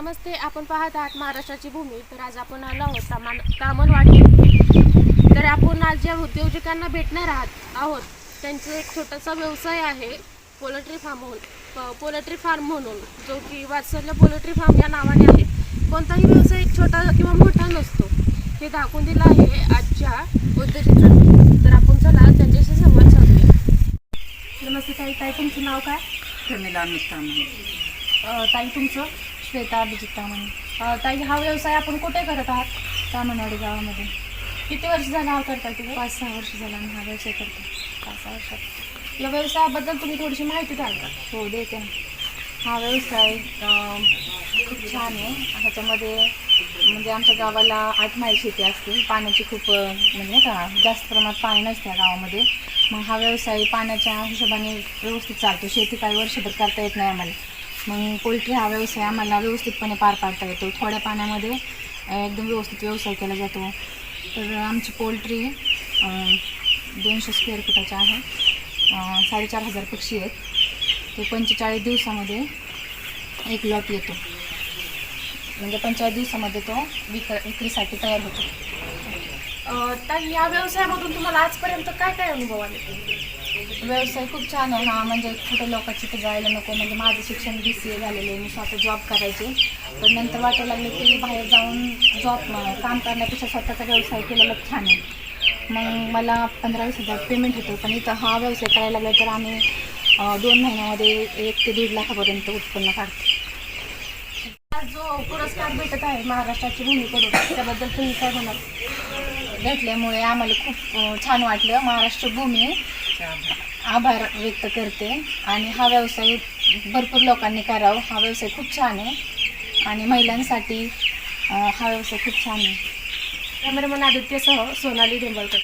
नमस्ते आपण पाहत आहात महाराष्ट्राची भूमी. तर आज आपण आलो आहोत तामान तामणवाडी तर आपण आज ज्या उद्योजकांना भेटणार आहात आहोत त्यांचं एक छोटासा व्यवसाय आहे पोल्ट्री फार्म प- पोल्ट्री फार्म म्हणून जो की वात्सल्य पोल्ट्री फार्म या नावाने आहे. कोणताही व्यवसाय एक छोटा किंवा मोठा नसतो. हे दाखवून दिलं आहे आजच्या उद्योजकांनी. तर आपण चला त्यांच्याशी संवाद साधूया. नमस्ते ताई. ताई तुमचं नाव काय? प्रमिला ताई तुमचं? श्वेता अभिजित अ, ताई हा व्यवसाय आपण कुठे करत आहात? तामणवाडी गावामध्ये. किती वर्ष झालं हा करताय तुम्ही? पाच सहा वर्ष झाला आम्ही हा व्यवसाय करतो पाच सहा वर्षात. या व्यवसायाबद्दल तुम्ही थोडीशी माहिती द्याल का? हो देते ना. हा व्यवसाय खूप छान आहे. ह्याच्यामध्ये म्हणजे आमच्या गावाला आठ माईल शेती असते. पाण्याची खूप म्हणजे का जास्त प्रमाणात पाणी नसतं या गावामध्ये. मग हा व्यवसाय पाण्याच्या हिशोबाने व्यवस्थित चालतो. शेती काही वर्षभर करता येत नाही आम्हाला. मग पोल्ट्री हा व्यवसाय आम्हाला व्यवस्थितपणे पार पाडता येतो. थोड्या पाण्यामध्ये एकदम व्यवस्थित व्यवसाय केला जातो. तर आमची पोल्ट्री दोनशे स्क्वेअर फुटाची आहे. साडेचार हजार पक्षी आहेत. ते पंचेचाळीस दिवसामध्ये एक लॉट येतो. म्हणजे पंचेचाळीस दिवसामध्ये तो विक विक्रीसाठी तयार होतो. ताई या व्यवसायामधून तुम्हाला आजपर्यंत काय काय अनुभव आले? व्यवसाय खूप छान आहे. हा म्हणजे कुठे लोकांची ते जायला नको म्हणजे माझं शिक्षण बी सी ए झालेलं आहे. मी स्वतः जॉब करायचे. पण नंतर वाटायला लागले की बाहेर जाऊन जॉब काम करण्यापेक्षा स्वतःचा व्यवसाय केलेला छान आहे. मग मला पंधरा वीस हजार पेमेंट होतं पण इथं हा व्यवसाय करायला लागला तर आम्ही दोन महिन्यामध्ये एक ते दीड लाखापर्यंत उत्पन्न काढतो. आज जो पुरस्कार भेटत आहे महाराष्ट्राची भूमीकडून त्याबद्दल तुम्ही काय म्हणाल? भेटल्यामुळे आम्हाला खूप छान वाटलं. महाराष्ट्र भूमी आभार व्यक्त करते. आणि हा व्यवसाय भरपूर लोकांनी करावा. हा व्यवसाय खूप छान आहे. आणि महिलांसाठी हा व्यवसाय खूप छान आहे. कॅमेरामन आदित्यसह सोनाली डेंबळकर